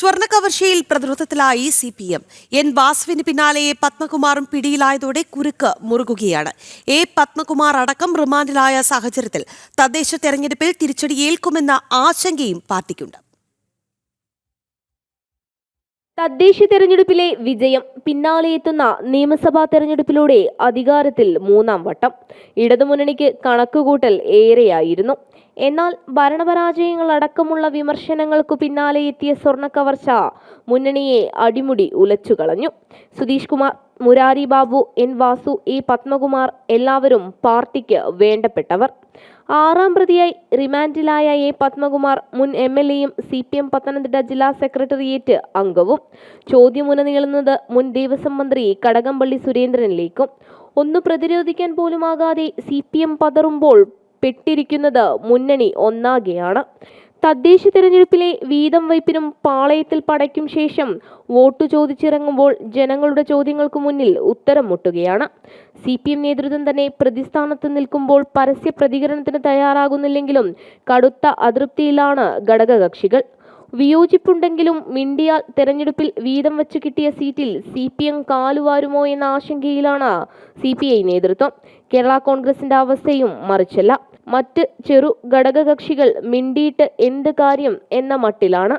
സ്വർണ കവർച്ചയിൽ പ്രതിരോധത്തിലായി സി പി എം എൻ വാസുവിന് പിന്നാലെ എ പത്മകുമാറും പിടിയിലായതോടെ കുരുക്ക് മുറുകുകയാണ്. എ പത്മകുമാർ അടക്കം റിമാൻഡിലായ സാഹചര്യത്തിൽ തദ്ദേശ തെരഞ്ഞെടുപ്പിൽ തിരിച്ചടിയേൽക്കുമെന്ന ആശങ്കയും പാർട്ടിക്കുണ്ട്. തദ്ദേശ തെരഞ്ഞെടുപ്പിലെ വിജയം പിന്നാലെ എത്തുന്ന നിയമസഭാ തെരഞ്ഞെടുപ്പിലൂടെ അധികാരത്തിൽ മൂന്നാം വട്ടം. ഇടതുമുന്നണിക്ക് കണക്കുകൂട്ടൽ ഏറെയായിരുന്നു. എന്നാൽ ഭരണപരാജയങ്ങളടക്കമുള്ള വിമർശനങ്ങൾക്കു പിന്നാലെ എത്തിയ സ്വർണ കവർച്ച മുന്നണിയെ അടിമുടി ഉലച്ചു കളഞ്ഞു സുധീഷ് കുമാർ മുരാരി ബാബു എൻ വാസു എ പത്മകുമാർ എല്ലാവരും പാർട്ടിക്ക് വേണ്ടപ്പെട്ടവർ. ആറാം പ്രതിയായി റിമാൻഡിലായ എ പത്മകുമാർ മുൻ എം എൽ എയും സി പി എം പത്തനംതിട്ട ജില്ലാ സെക്രട്ടേറിയറ്റ് അംഗവും. ചോദ്യമുന നീളുന്നത് മുൻ ദേവസ്വം മന്ത്രി കടകംപള്ളി സുരേന്ദ്രനിലേക്കും. ഒന്ന് പ്രതിരോധിക്കാൻ പോലുമാകാതെ സി പി എം പതറുമ്പോൾ പെട്ടിരിക്കുന്നത് മുന്നണി ഒന്നാകെയാണ്. തദ്ദേശ തെരഞ്ഞെടുപ്പിലെ വീതം വയ്പിനും പാളയത്തിൽ പടയ്ക്കും ശേഷം വോട്ടു ചോദിച്ചിറങ്ങുമ്പോൾ ജനങ്ങളുടെ ചോദ്യങ്ങൾക്ക് മുന്നിൽ ഉത്തരം മുട്ടുകയാണ്. സി പി എം നേതൃത്വം തന്നെ പ്രതിസ്ഥാനത്ത് നിൽക്കുമ്പോൾ പരസ്യ പ്രതികരണത്തിന് തയ്യാറാകുന്നില്ലെങ്കിലും കടുത്ത അതൃപ്തിയിലാണ് ഘടകകക്ഷികൾ. വിയോജിപ്പുണ്ടെങ്കിലും മിണ്ടിയാൽ തെരഞ്ഞെടുപ്പിൽ വീതം വെച്ച് കിട്ടിയ സീറ്റിൽ സി പി എം കാലുവാരുമോ എന്ന ആശങ്കയിലാണ് സി പി ഐ നേതൃത്വം. കേരള കോൺഗ്രസിന്റെ അവസ്ഥയും മറിച്ചല്ല. മറ്റ് ചെറു ഘടകകക്ഷികൾ മിണ്ടിയിട്ട് എന്ത് കാര്യം എന്ന മട്ടിലാണ്.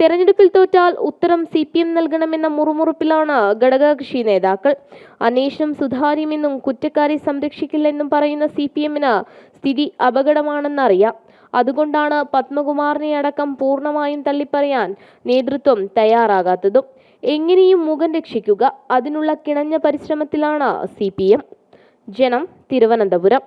തെരഞ്ഞെടുപ്പിൽ തോറ്റാൽ ഉത്തരം സി പി എം നൽകണമെന്ന മുറുമുറുപ്പിലാണ് ഘടകകക്ഷി നേതാക്കൾ. അന്വേഷണം സുതാര്യമെന്നും കുറ്റക്കാരെ സംരക്ഷിക്കില്ലെന്നും പറയുന്ന സി പി എമ്മിന് സ്ഥിതി അപകടമാണെന്നറിയാം. അതുകൊണ്ടാണ് പത്മകുമാറിനെ അടക്കം പൂർണമായും തള്ളിപ്പറയാൻ നേതൃത്വം തയ്യാറാകാത്തതും. എങ്ങനെയും മുഖം രക്ഷിക്കുക അതിനുള്ള കിണഞ്ഞ പരിശ്രമത്തിലാണ് സി പി എം ജനം തിരുവനന്തപുരം.